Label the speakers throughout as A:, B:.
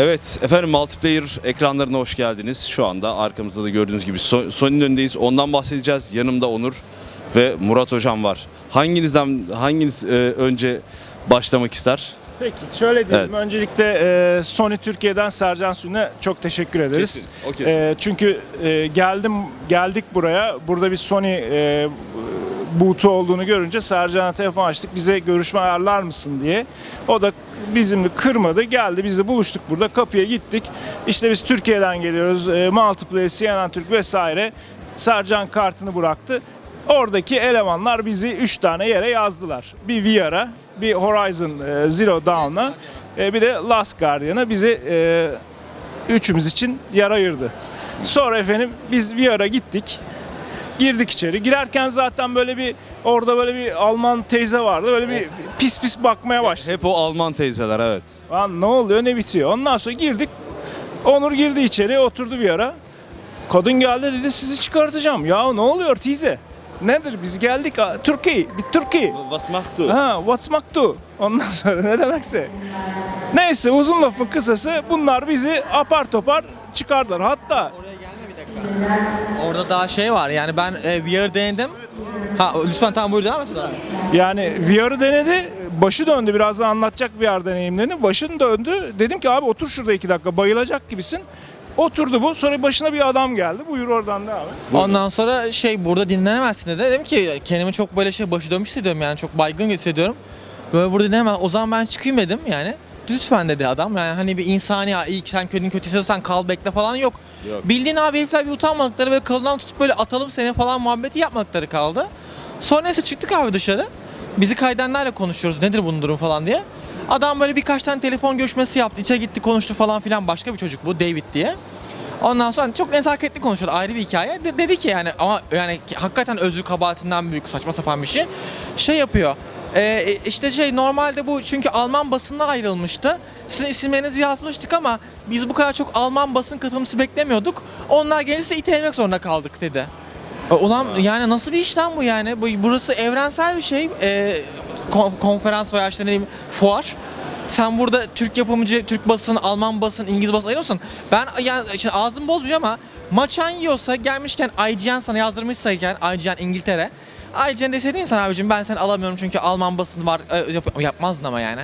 A: Evet efendim multiplayer ekranlarına hoş geldiniz. Şu anda arkamızda da gördüğünüz gibi So- Sony'nin önündeyiz. Ondan bahsedeceğiz. Yanımda Onur ve Murat hocam var. Hanginizden hanginiz e, önce başlamak ister?
B: Peki şöyle diyelim.
A: Evet.
B: Öncelikle e, Sony Türkiye'den Sercan Sün'e çok teşekkür ederiz.
A: Kesin, o kesin.
B: E, çünkü e, geldim geldik buraya. Burada bir Sony e, boot'u olduğunu görünce Sercan'a telefon açtık. Bize görüşme ayarlar mısın diye. O da bizimle kırmadı. Geldi bizle buluştuk burada. Kapıya gittik. İşte biz Türkiye'den geliyoruz. E, Multiplayer, CNN Türk vesaire. Sercan kartını bıraktı. Oradaki elemanlar bizi 3 tane yere yazdılar. Bir VR'a, bir Horizon e, Zero Dawn'a, e, bir de Last Guardian'a bizi e, üçümüz için yer ayırdı. Sonra efendim biz VR'a gittik. Girdik içeri. Girerken zaten böyle bir orada böyle bir Alman teyze vardı. Böyle bir pis pis bakmaya başladı.
A: Hep o Alman teyzeler evet.
B: Lan ne oluyor ne bitiyor? Ondan sonra girdik. Onur girdi içeri oturdu bir ara. Kadın geldi dedi sizi çıkartacağım. Ya ne oluyor teyze? Nedir biz geldik ha, Türkiye, bir Türkiye.
A: Was machst du?
B: Ha, what's maktu? Ondan sonra ne demekse. Neyse uzun lafın kısası bunlar bizi apar topar çıkardılar. Hatta
C: Oraya gelme bir dakika. Orada daha şey var yani ben e, VR denedim. Ha lütfen tamam buyur devam et o zaman.
B: yani VR'ı denedi. Başı döndü birazdan anlatacak VR deneyimlerini. Başın döndü. Dedim ki abi otur şurada iki dakika bayılacak gibisin. Oturdu bu. Sonra başına bir adam geldi. Buyur oradan da abi.
C: Ondan sonra şey burada dinlenemezsin dedi. Dedim ki kendimi çok böyle şey başı dönmüş hissediyorum yani çok baygın hissediyorum. Böyle burada dinlenemem. O zaman ben çıkayım dedim yani. Lütfen dedi adam. Yani hani bir insani ya iyi ki sen kötü kötü hissediyorsan kal bekle falan yok.
A: Yok.
C: Bildiğin abi herifler bir utanmadıkları ve kılından tutup böyle atalım seni falan muhabbeti yapmakları kaldı. Sonra neyse çıktık abi dışarı. Bizi kaydenlerle konuşuyoruz nedir bunun durum falan diye. Adam böyle birkaç tane telefon görüşmesi yaptı. İçeri gitti konuştu falan filan. Başka bir çocuk bu David diye. Ondan sonra çok nezaketli konuşuyordu ayrı bir hikaye. De- dedi ki yani ama yani ki- hakikaten özür kabahatinden büyük saçma sapan bir şey. Şey yapıyor. e, işte şey normalde bu çünkü Alman basınına ayrılmıştı. Sizin isimlerinizi yazmıştık ama biz bu kadar çok Alman basın katılımcısı beklemiyorduk. Onlar gelirse itelemek zorunda kaldık dedi. E, Ulan yani nasıl bir işlem bu yani? Bu, burası evrensel bir şey. E, kon- konferans veya işte ne bileyim fuar. Sen burada Türk yapımcı, Türk basın, Alman basın, İngiliz basın ayırıyorsun. Ben yani şimdi ağzım bozmayacağım ama maçan yiyorsa gelmişken IGN sana yazdırmışsa iken IGN İngiltere. IGN deseydin sen abicim ben seni alamıyorum çünkü Alman basını var e, yap- yapmazdın ama yani.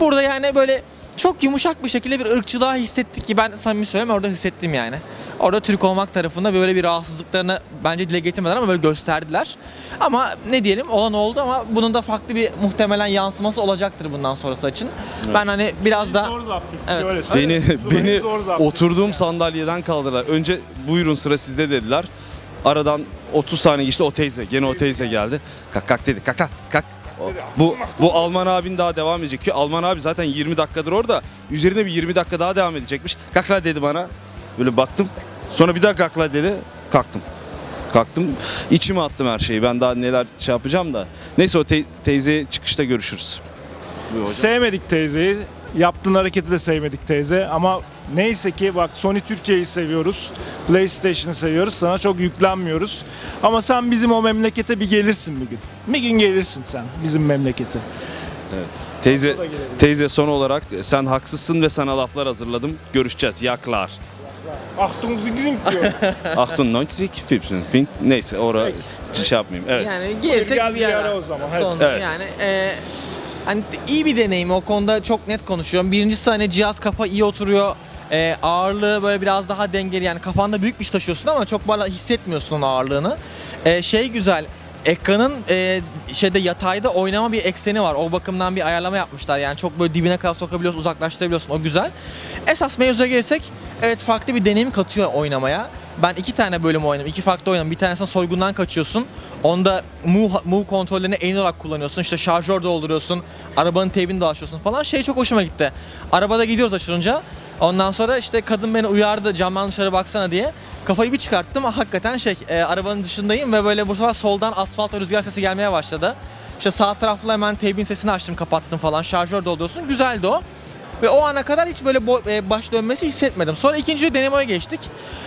C: Burada yani böyle çok yumuşak bir şekilde bir ırkçılığa hissettik ki ben samimi söylüyorum orada hissettim yani. Orada Türk olmak tarafında böyle bir rahatsızlıklarını bence dile getirmediler ama böyle gösterdiler. Ama ne diyelim olan oldu ama bunun da farklı bir muhtemelen yansıması olacaktır bundan sonrası için. Ben hani biraz da
B: Zor zapt ettik,
C: Evet.
B: öyle
A: Beni
B: söyleyeyim.
A: beni oturduğum sandalyeden kaldırdılar. Önce buyurun sıra sizde dediler. Aradan 30 saniye geçti o teyze. Gene o teyze geldi. Kalk kalk dedi. Kalk kalk kalk. O- Bu bu Alman abin daha devam edecek ki Alman abi zaten 20 dakikadır orada. Üzerine bir 20 dakika daha devam edecekmiş. Kalk lan dedi bana. Böyle baktım. Sonra bir daha kalk lan dedi. Kalktım. Kalktım. İçime attım her şeyi. Ben daha neler şey yapacağım da. Neyse o te- teyze çıkışta görüşürüz. Buyur hocam.
B: Sevmedik teyzeyi. Yaptığın hareketi de sevmedik teyze ama neyse ki bak Sony Türkiye'yi seviyoruz. PlayStation'ı seviyoruz. Sana çok yüklenmiyoruz. Ama sen bizim o memlekete bir gelirsin bir gün. Bir gün gelirsin sen bizim memlekete.
A: Teyze, teyze son olarak sen haksızsın ve sana laflar hazırladım. Görüşeceğiz. Yaklar.
B: Achtung Zingzing diyor.
A: 98, 15, Fink. Neyse orada şey yapmayayım. Evet.
C: yani gelirsek
B: Gel
C: bir
B: bir
C: ara.
B: ara o zaman, hadi.
C: Sonra
A: Evet.
C: yani e, hani iyi bir deneyim o konuda çok net konuşuyorum. Birincisi hani cihaz kafa iyi oturuyor. E, ağırlığı böyle biraz daha dengeli yani kafanda büyük bir şey taşıyorsun ama çok böyle hissetmiyorsun onun ağırlığını. E, şey güzel ekranın e, şeyde yatayda oynama bir ekseni var. O bakımdan bir ayarlama yapmışlar. Yani çok böyle dibine kadar sokabiliyorsun, uzaklaştırabiliyorsun. O güzel. Esas mevzuya gelirsek evet farklı bir deneyim katıyor oynamaya. Ben iki tane bölüm oynadım. iki farklı oynadım. Bir tanesinde soygundan kaçıyorsun. Onda move, move kontrollerini en olarak kullanıyorsun. İşte şarjör dolduruyorsun. Arabanın teybini dolaşıyorsun falan. Şey çok hoşuma gitti. Arabada gidiyoruz aşırınca. Ondan sonra işte kadın beni uyardı camdan dışarı baksana diye. Kafayı bir çıkarttım. Hakikaten şey e, arabanın dışındayım ve böyle bu sefer soldan asfalt ve rüzgar sesi gelmeye başladı. İşte sağ tarafla hemen teybin sesini açtım kapattım falan. Şarjör dolduruyorsun. Güzeldi o. Ve o ana kadar hiç böyle e, baş dönmesi hissetmedim. Sonra ikinci denemeye geçtik.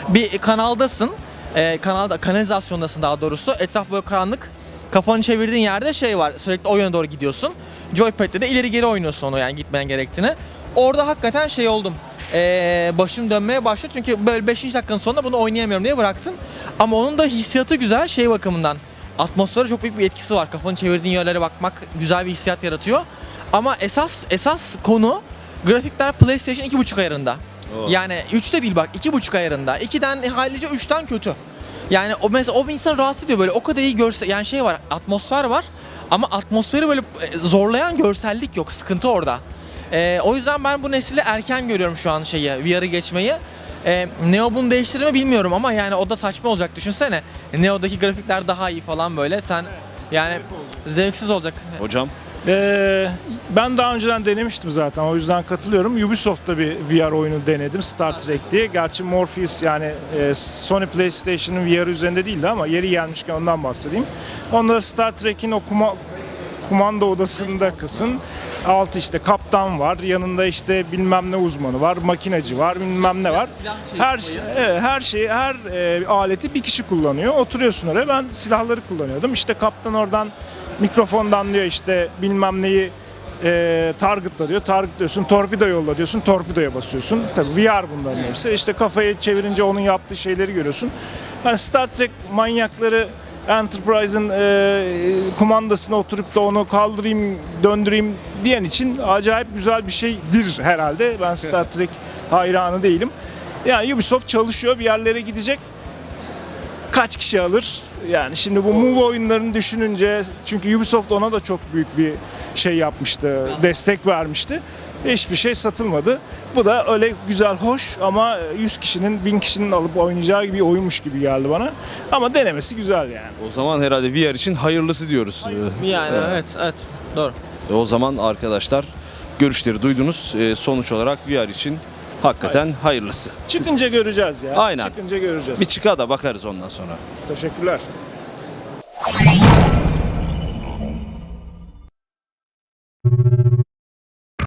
C: Bir kanaldasın. E, kanalda kanalizasyondasın daha doğrusu. Etraf böyle karanlık. Kafanı çevirdiğin yerde şey var. Sürekli o yöne doğru gidiyorsun. Joypad'le de ileri geri oynuyorsun onu yani gitmen gerektiğini. Orada hakikaten şey oldum. ee, başım dönmeye başladı. Çünkü böyle 5. dakikanın sonunda bunu oynayamıyorum diye bıraktım. Ama onun da hissiyatı güzel şey bakımından. Atmosfere çok büyük bir etkisi var. Kafanı çevirdiğin yerlere bakmak güzel bir hissiyat yaratıyor. Ama esas esas konu grafikler PlayStation 2.5 ayarında.
A: Oo.
C: Yani 3 de değil bak 2.5 ayarında. 2'den hallice 3'ten kötü. Yani o mesela o insan rahatsız ediyor böyle o kadar iyi görse yani şey var atmosfer var ama atmosferi böyle e, zorlayan görsellik yok sıkıntı orada. Ee, o yüzden ben bu nesili erken görüyorum şu an şeyi VR'ı geçmeyi. Ee, Neo bunu değiştirir mi bilmiyorum ama yani o da saçma olacak düşünsene. Neo'daki grafikler daha iyi falan böyle sen yani zevksiz olacak.
A: Hocam
B: Ee, ben daha önceden denemiştim zaten o yüzden katılıyorum. Ubisoft'ta bir VR oyunu denedim Star Trek diye. Gerçi Morpheus yani e, Sony PlayStation'ın VR üzerinde değildi ama yeri gelmişken ondan bahsedeyim. Onda Star Trek'in o kuma, kumanda odasında kısın. Altı işte kaptan var, yanında işte bilmem ne uzmanı var, makinacı var, bilmem ne var. Her şey, evet, her şeyi, her e, aleti bir kişi kullanıyor. Oturuyorsun oraya. Ben silahları kullanıyordum. İşte kaptan oradan mikrofondan diyor işte bilmem neyi e, targetla diyor. Targetliyorsun, torpido yolla diyorsun, torpidoya basıyorsun. Tabii VR bunların hepsi. İşte kafayı çevirince onun yaptığı şeyleri görüyorsun. Ben Star Trek manyakları Enterprise'ın e, kumandasına oturup da onu kaldırayım, döndüreyim diyen için acayip güzel bir şeydir herhalde. Ben Star Trek hayranı değilim. Yani Ubisoft çalışıyor, bir yerlere gidecek. Kaç kişi alır? Yani şimdi bu Move oyunlarını düşününce çünkü Ubisoft ona da çok büyük bir şey yapmıştı, destek vermişti. Hiçbir şey satılmadı. Bu da öyle güzel, hoş ama 100 kişinin, 1000 kişinin alıp oynayacağı bir oyunmuş gibi geldi bana. Ama denemesi güzel yani.
A: o zaman herhalde VR için hayırlısı diyoruz.
C: Yani evet evet doğru.
A: E, O zaman arkadaşlar görüşleri duydunuz. E, sonuç olarak VR için hakikaten hayırlısı.
B: Çıkınca göreceğiz ya.
A: Aynen.
B: Çıkınca göreceğiz.
A: Bir çıka da bakarız ondan sonra.
B: Teşekkürler.